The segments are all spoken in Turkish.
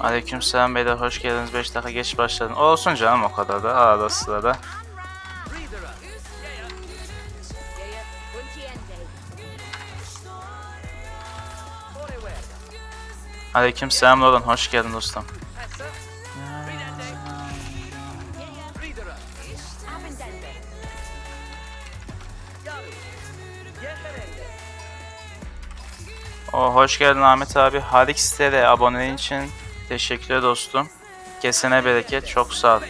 Aleykümselam beyler hoş geldiniz 5 dakika geç başladın. Olsun canım o kadar da arada sırada. Aleykümselam Loran hoş geldin dostum. Hoş geldin Ahmet abi. Harik sitede aboneliğin için teşekkürler dostum. Kesene bereket çok sağ ol.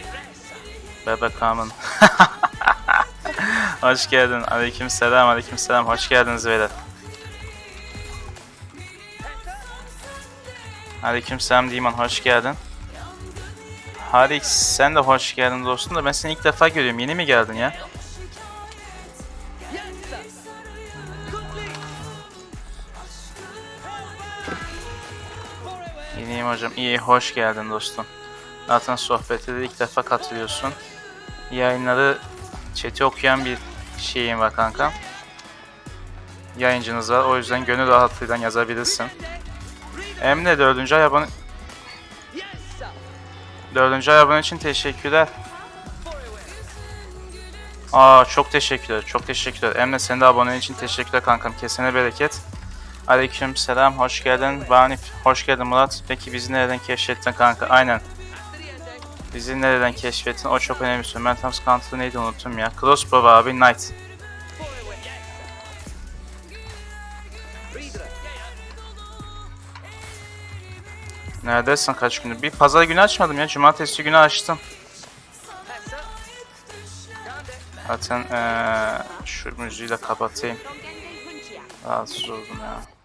Bebek Amın. hoş geldin. Aleyküm selam. Aleyküm selam. Hoş geldiniz beyler. Aleyküm selam Diman. Hoş geldin. Harik sen de hoş geldin dostum da ben seni ilk defa görüyorum. Yeni mi geldin ya? Hocam. İyi, hoş geldin dostum. Zaten sohbete de ilk defa katılıyorsun. Yayınları chat'i okuyan bir şeyim var kanka. Yayıncınız var. O yüzden gönül rahatlığıyla yazabilirsin. Emre dördüncü ay abone... Dördüncü ay abone için teşekkürler. Aa çok teşekkürler. Çok teşekkürler. Emre senin de abonen için teşekkürler kankam. Kesene bereket. Aleyküm selam, hoş geldin. Vanif, hoş geldin Murat. Peki bizi nereden keşfettin kanka? Aynen. Bizi nereden keşfettin? O çok önemli. soru. Ben tam sıkıntılı neydi unuttum ya. Crossbow abi, Knight. Neredesin kaç gündür? Bir pazar günü açmadım ya. Cumartesi günü açtım. Zaten eee şu müziği de kapatayım. Rahatsız oldum ya.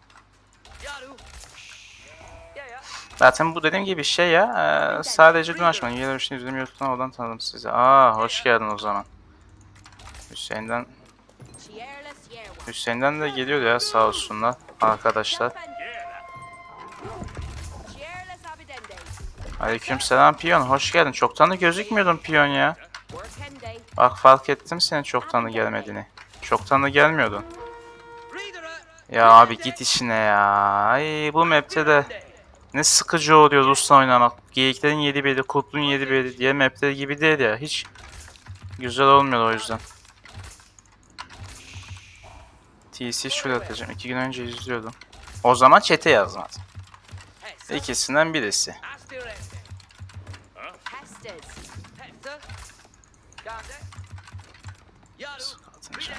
Zaten bu dediğim gibi şey ya, eee, sadece dün açmadım. Bir şey izledim YouTube'dan oradan tanıdım sizi. Aa, hoş geldin o zaman. Hüseyin'den, Hüseyin'den de geliyor ya sağ olsunlar arkadaşlar. Aleykümselam Piyon, hoş geldin. Çoktan da gözükmüyordun Piyon ya. Bak fark ettim senin çoktan da gelmediğini. Çoktan da gelmiyordun. Ya abi git işine ya. Ay bu map'te de ne sıkıcı oluyor Rus'la oynamak. Geyiklerin yedi beli, kurtluğun yedi beli diye map'te gibi değil ya. Hiç güzel olmuyor o yüzden. TC şöyle atacağım. İki gün önce izliyordum. O zaman chat'e yazmadım. İkisinden birisi. Atacağım.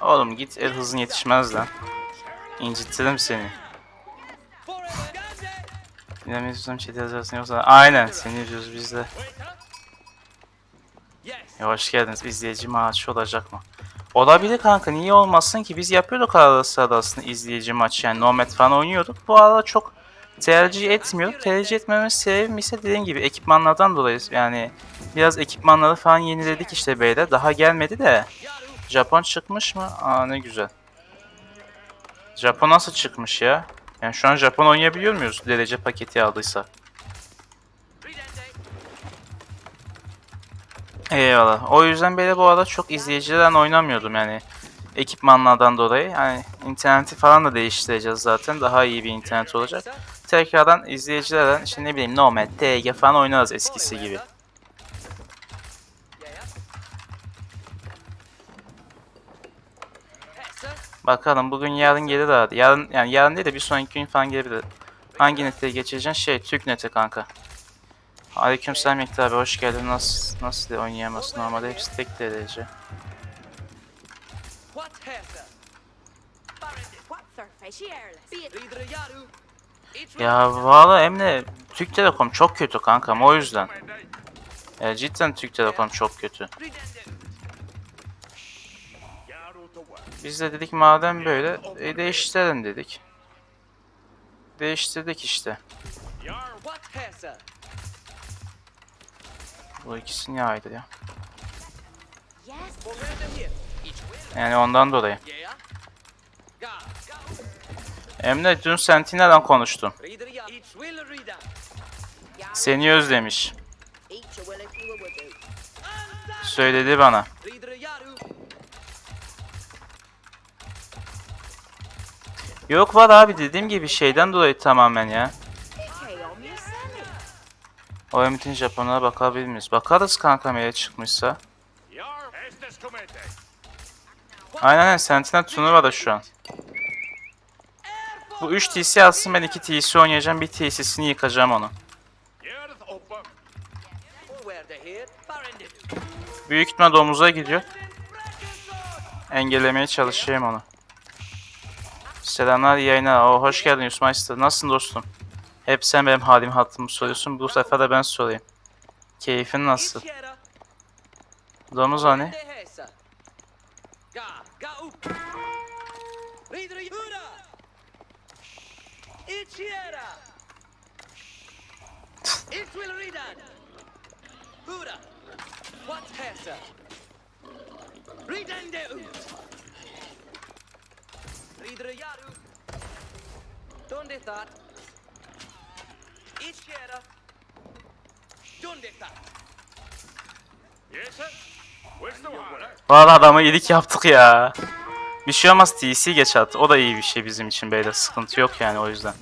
Oğlum git el hızın yetişmez lan. İncittirim seni. Dinlemizyon chat'e yazarsın yoksa aynen seni yazıyoruz biz de. Ya hoş geldiniz. İzleyici maçı olacak mı? Olabilir kanka niye olmasın ki biz yapıyorduk arada sırada aslında izleyici maçı yani Nomad falan oynuyorduk. Bu arada çok tercih etmiyorduk. Tercih etmemin sebebim ise dediğim gibi ekipmanlardan dolayı yani biraz ekipmanları falan yeniledik işte beyler. Daha gelmedi de Japon çıkmış mı? Aa ne güzel. Japon nasıl çıkmış ya? Yani şu an Japon oynayabiliyor muyuz derece paketi aldıysa? Eyvallah. O yüzden böyle bu arada çok izleyicilerden oynamıyordum yani ekipmanlardan dolayı. Yani interneti falan da değiştireceğiz zaten. Daha iyi bir internet olacak. Tekrardan izleyicilerden işte ne bileyim Nomad, TG falan oynarız eskisi gibi. Bakalım bugün yarın gelir abi. Yarın yani yarın değil de bir sonraki gün falan gelebilir. Hangi nete geçeceksin? Şey Türk neti kanka. Aleykümselam Miktar abi hoş geldin. Nasıl nasıl de oynayamazsın normalde hepsi tek derece. Ya valla Emre Türk Telekom çok kötü kankam o yüzden. Ya cidden Türk Telekom çok kötü. Biz de dedik madem böyle e, değiştirelim dedik. Değiştirdik işte. Bu ikisi niye ayrı ya? Yani ondan dolayı. Emre dün Sentinel'den konuştum. Seni özlemiş. Söyledi bana. Yok var abi dediğim gibi şeyden dolayı tamamen ya. O emitin Japon'a bakabilir miyiz? Bakarız kanka mail çıkmışsa. Aynen Sentinel turnuvada şu an. Bu 3 TC alsın ben 2 TC oynayacağım. Bir TC'sini yıkacağım onu. Büyük ihtimal domuza gidiyor. Engellemeye çalışayım onu. Selamlar yayına. Oo, hoş geldin Yusuf Meister. Nasılsın dostum? Hep sen benim halimi hatırımı soruyorsun. Bu sefer de ben sorayım. Keyfin nasıl? Domuz hani? Here. Each will reader. Hura. What sir? Reader de ut. Reader yaru. Donde that? Each here. Donde that? Yes, sir. Where's the water? Valla adamı iyilik yaptık ya. Bir şey olmaz TC geç at. O da iyi bir şey bizim için beyler. Sıkıntı yok yani o yüzden.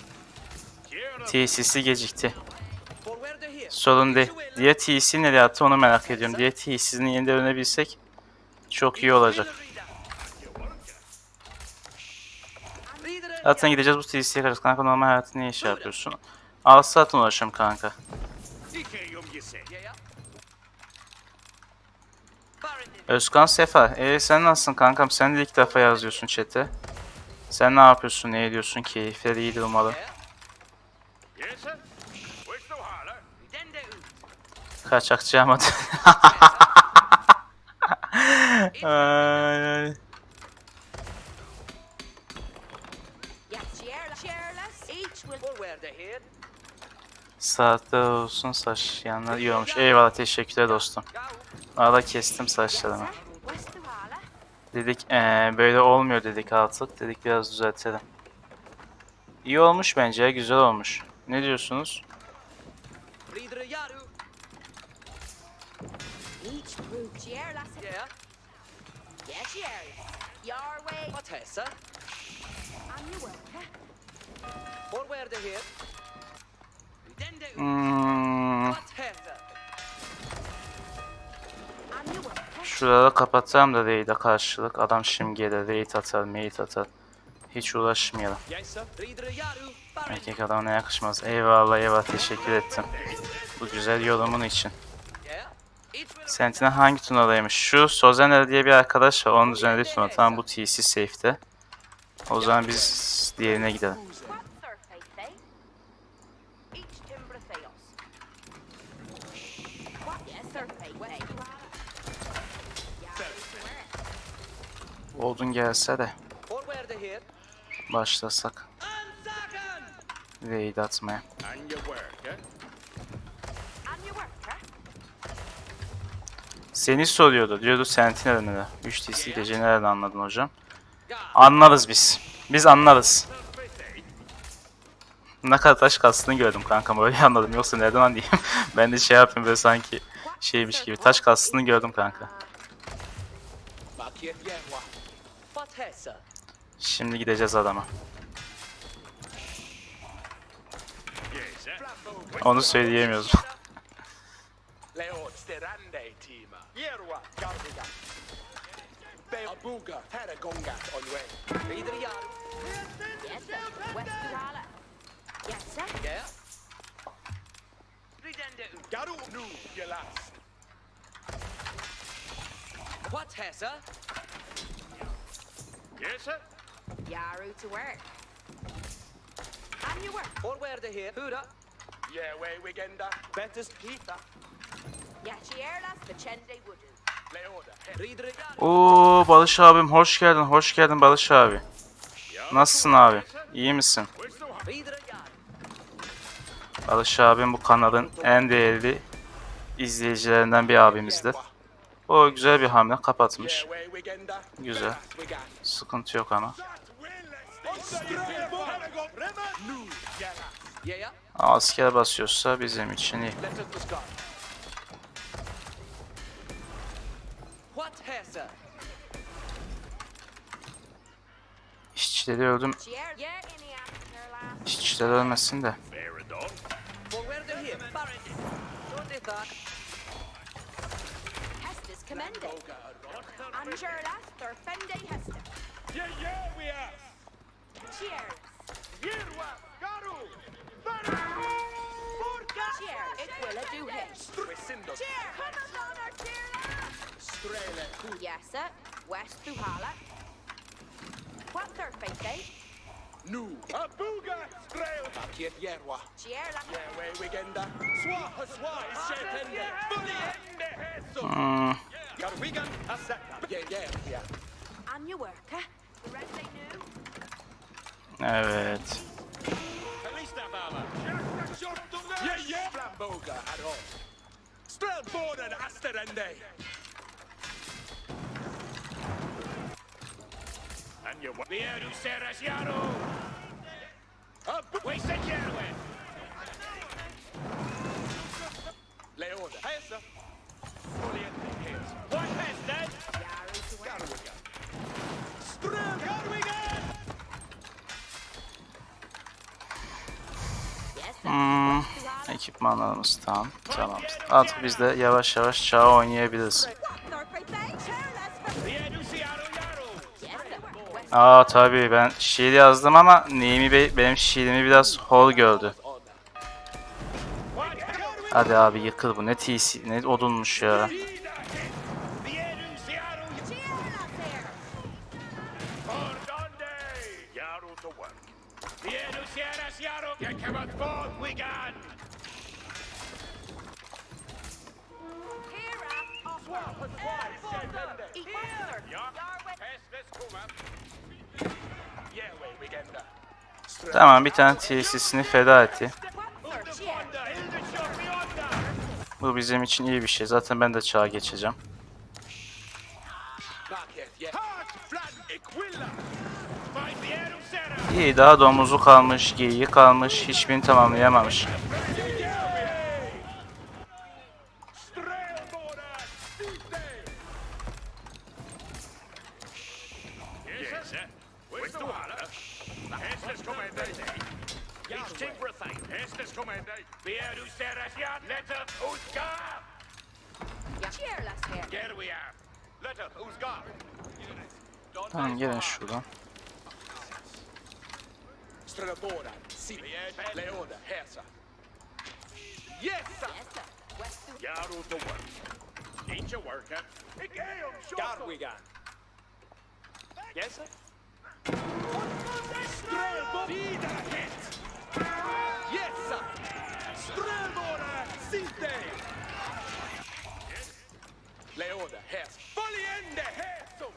TC'si gecikti. Sorun değil. Diğer TC nereye attı onu merak ediyorum. Diğer TC'sini yeniden öğrenebilsek çok iyi olacak. Zaten gideceğiz bu TC'ye karşı kanka normal hayatı ne iş yapıyorsun? 6 saat uğraşıyorum kanka. Özkan Sefa, e sen nasılsın kankam? Sen de ilk defa yazıyorsun chat'e. Sen ne yapıyorsun, ne ediyorsun? Keyifler iyidir umarım. Yes, sir. Where's the water? Kaçakçı ama. Ay? Saatler olsun saç yanlar iyi olmuş. Eyvallah teşekkürler dostum. Arada kestim saçlarımı. Dedik eee, böyle olmuyor dedik artık. Dedik biraz düzeltelim. İyi olmuş bence güzel olmuş. Ne diyorsunuz? Each group cheer. Yeah. Yeah. Your way. What your where to here? Then de. Hmm, What da karşılık. Adam şimdi gelir raid atar, maid atar. Hiç uğraşmayalım. Erkek adamına yakışmaz. Eyvallah eyvallah teşekkür ettim. Bu güzel yorumun için. Sentinel hangi turnadaymış? Şu Sozener diye bir arkadaş var. Onun üzerinde turna. Tamam bu TC safe'te. O zaman biz diğerine gidelim. What surface, eh? Başlasak raid atmaya. Seni soruyordu. Diyordu Sentinel nere? 3 TC gece nereden anladın hocam? Anlarız biz. Biz anlarız. Ne kadar taş kastığını gördüm kankam öyle anladım. Yoksa nereden anlayayım? ben de şey yapayım böyle sanki şeymiş gibi. Taş kastığını gördüm kanka. Şimdi gideceğiz adama. Onu söyleyemiyoruz. What sir? Yes, sir. Yaru to work. On your work. For where to here? Hura. Yeah, way Wigenda. Betters do. Leoda. Ridere Gard. Oo Barış abim hoş geldin. Hoş geldin Barış abi. Nasılsın abi? İyi misin? Barış abim bu kanalın en değerli izleyicilerinden bir abimizdir. O güzel bir hamle kapatmış. Güzel. Sıkıntı yok ama. Nu. Gela. Yeah, yeah. Asker basıyorsa bizim için iyi. İşçileri öldüm. İşçiler ölmesin de. Commended. Anjur Laster Fendi Hester. Yeah, yeah, we are. Cheers. Yerwa. Garu. Cheers. It will a do him. Resindos. Cheer. Come on, our cheer. Strele. Yes, sir. West Duhala. What third face, eh? Nu. Abuga. Strele. Paket Yerwa. Cheer la. Yeah, way Wigenda. Swa. Swa. Shetende. Fully ende heso. Hmm, Garu Wigan. Asaka. Yeah, yeah, yeah. On your work, huh? The rest they knew. Evet. Yeah, yeah. Hmm, ekipmanlarımız tam. Tamam. Artık biz de yavaş yavaş çağı oynayabiliriz. Aa tabii ben şiir yazdım ama Neymi Bey benim şiirimi biraz hor gördü. Hadi abi yıkıl bu ne TC ne odunmuş ya. Kemat forth wigan. Here up. Darwin. Hästes kumam. Yeah, way Wigenda. Tamam bir tane TC'sini feda etti. Bu bizim için iyi bir şey. Zaten ben de çağa geçeceğim. İyi daha domuzu kalmış, geyiği kalmış, hiçbirini tamamlayamamış. Yes, sir. Strelborden. Vida hit. Yes. Heso.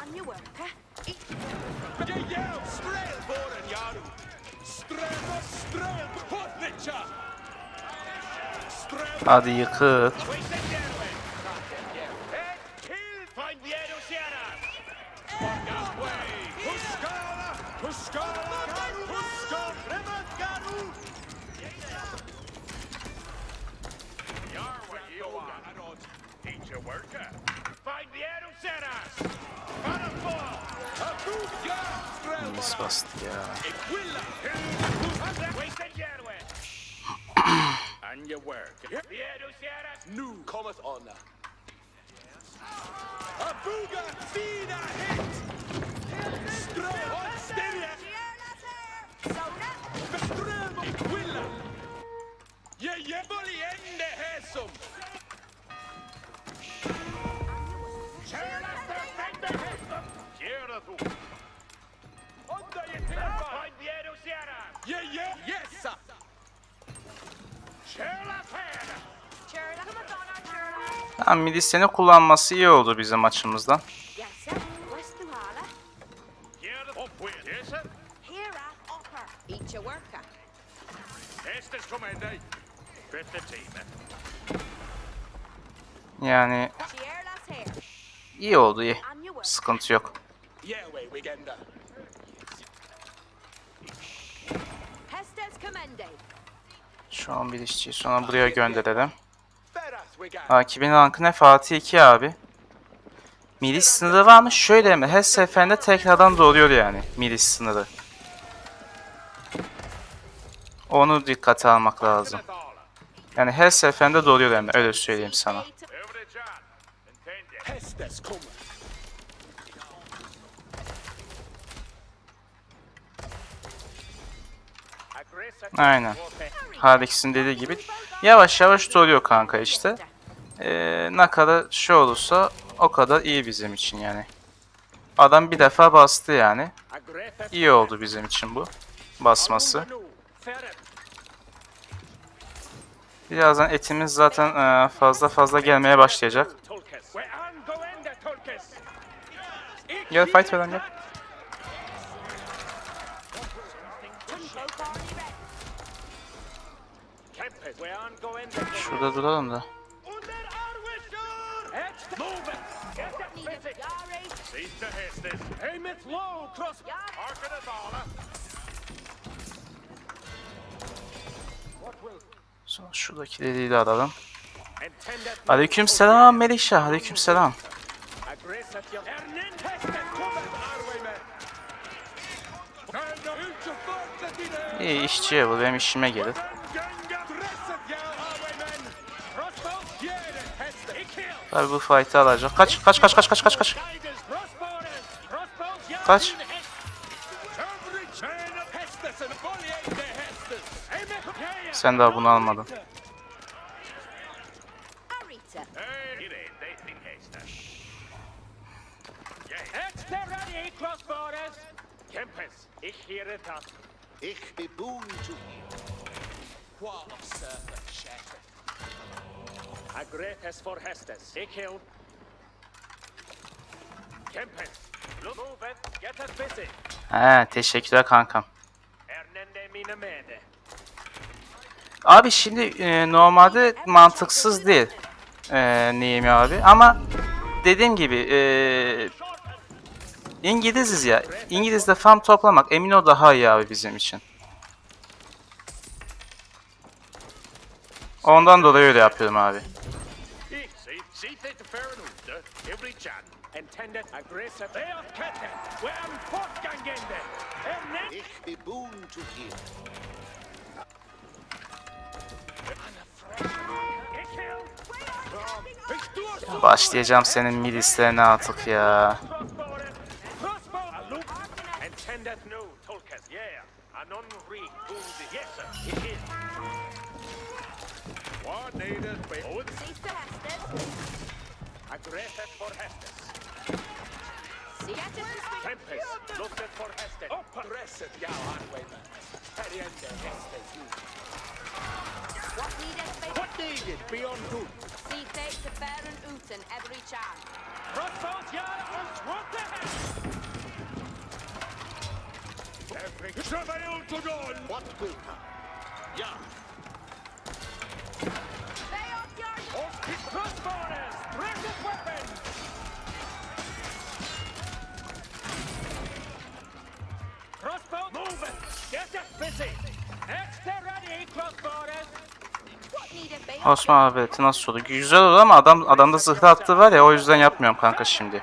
On your work, huh? Eat. Yeah, yeah. Strelborden. Yaru. Strel. Strel. Hotnicha. Strel. Hadi yıkıl. Teacher worker. Find the Eruseras. Parafol. A good girl. This was the. Uh... and your work. The Eruseras. Nu cometh on. A buga fina hit. Ström och sterja. Beström och kvilla. Yeah, yeah. Yes, sir. Tamam Milis'ini kullanması iyi oldu bizim açımızdan. Yes, sir. West to Hala. Here up with. Yes, sir. Here at upper. Each a worker. Estes Commander. Fit the team. Yani. İyi oldu iyi. Sıkıntı yok. Şu an bir işçiyi sonra buraya gönderelim. Ferras weekend. Akibin rankı ne? Fatih 2 abi. Milis sınırı var mı? Şöyle mi? Her seferinde tekrardan doğruyor yani milis sınırı. Onu dikkate almak lazım. Yani her seferinde doğruyor yani öyle söyleyeyim sana. Come. Aggressor. Aynen. Hadix'in dediği gibi yavaş yavaş doğruyor kanka işte. Ee, ne kadar şey olursa o kadar iyi bizim için yani. Adam bir defa bastı yani. İyi oldu bizim için bu basması. Birazdan etimiz zaten e, fazla fazla gelmeye başlayacak. Gel fight falan gel. Şurada duralım da. Sonra şuradaki dediği de alalım. Aleyküm selam Melişa. Aleyküm selam. İyi işçiye bu benim işime gelir. Tabi bu fight'ı alacak. Kaç kaç kaç kaç kaç kaç kaç. Kaç. Sen daha bunu almadın. Ich. Ich be boon to you. What of serpent shepherd? Agretes for Hestes. Kill. Kempes. Look, move. Get us busy. He teşekkürler kankam. Ernende mine mene. Abi şimdi e, normalde mantıksız değil. E, Neyimi abi ama dediğim gibi e, İngiliziz ya. İngiliz'de farm toplamak emin ol daha iyi abi bizim için. Ondan dolayı öyle yapıyorum abi. Başlayacağım senin milislerine artık ya. Crossbow. Crossbow. A loop. Intended no. Tolkes. Yeah. An unread. Boozy. Yes, sir. It is. What needed? Owen. Cease to Hestes. Aggressive for Hestes. See get it to speak. Tempest. Looked at for Hestes. Up. Blessed Yao Arwayman. Periende Hestes you. What needed? Speak. What needed beyond good? See fate to Baron Uten every chance. Crossbows. Yeah. On swat the head. Every travail to dawn. What will come? Yeah. Lay off your Off his crossbowers. Precious weapons. Crossbow. Move it. Get us busy. Extra ready. Bay Osman abi eti nasıl oldu? Güzel oldu ama adam adamda zırhlı attı var ya o yüzden yapmıyorum kanka şimdi.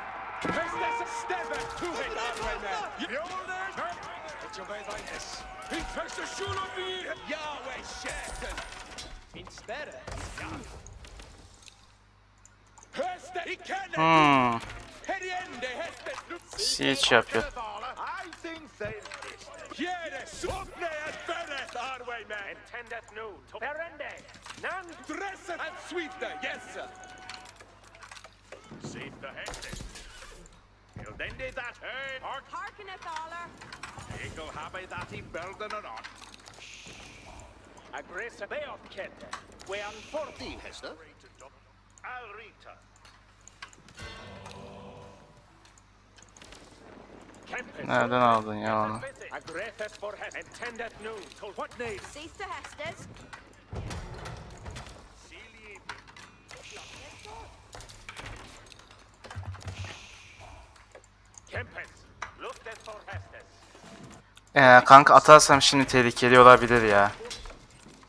Building it on. Aggressive. They are kid. We on 40. Hester. A Valrita. Nereden aldın ya onu? Ee, kanka atarsam şimdi tehlikeli olabilir ya.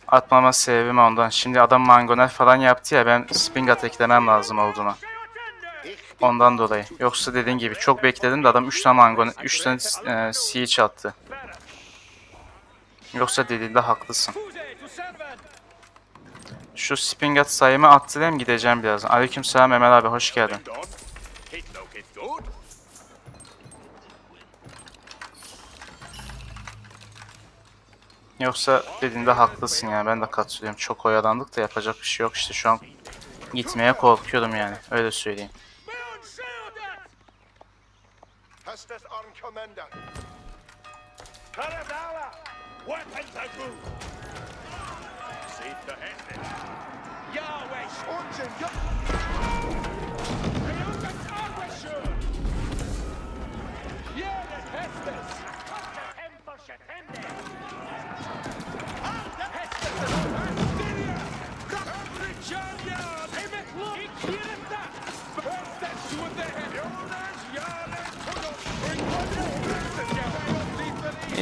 Atmama sebebim ondan. Şimdi adam mangoner falan yaptı ya ben spring attack demem lazım olduğuna. Ondan dolayı. Yoksa dediğin gibi çok bekledim de adam 3 tane mangoner, 3 tane e, siege attı. Yoksa dediğinde haklısın. Şu spring at sayımı attırayım gideceğim birazdan. Aleykümselam Emel abi hoş geldin. Yoksa dediğinde haklısın yani ben de katılıyorum. Çok oyalandık da yapacak bir şey yok işte şu an gitmeye korkuyorum yani öyle söyleyeyim. Custer's on commander. Karazawa! Weapons are good! Seat the Yahweh! Fortune!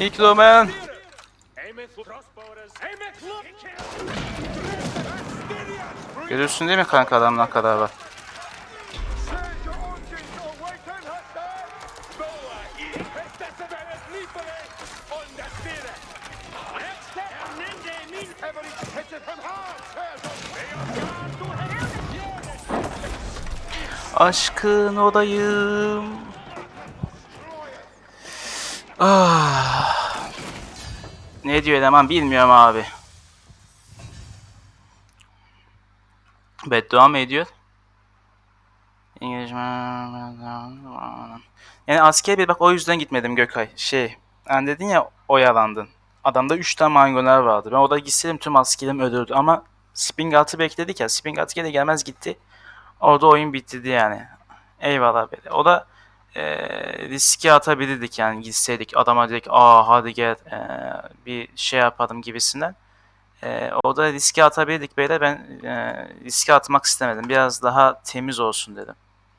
Ameth look. Görüyorsun değil mi kanka adam ne kadar var. Aşkın odayım. Ah. Ne diyor eleman bilmiyorum abi. Beddua mı ediyor? Yani asker bir bak o yüzden gitmedim Gökay. Şey, hani dedin ya oyalandın. Adamda 3 tane mangoner vardı. Ben orada gitseydim tüm askerim ölürdü ama Spring altı bekledik ya. Spring altı gene gelmez gitti. Orada oyun bitti yani. Eyvallah be. O da eee riske atabilirdik yani gitseydik adama dedik aa hadi gel eee, bir şey yapalım gibisinden. Eee orada riske atabilirdik böyle ben eee riske atmak istemedim. Biraz daha temiz olsun dedim.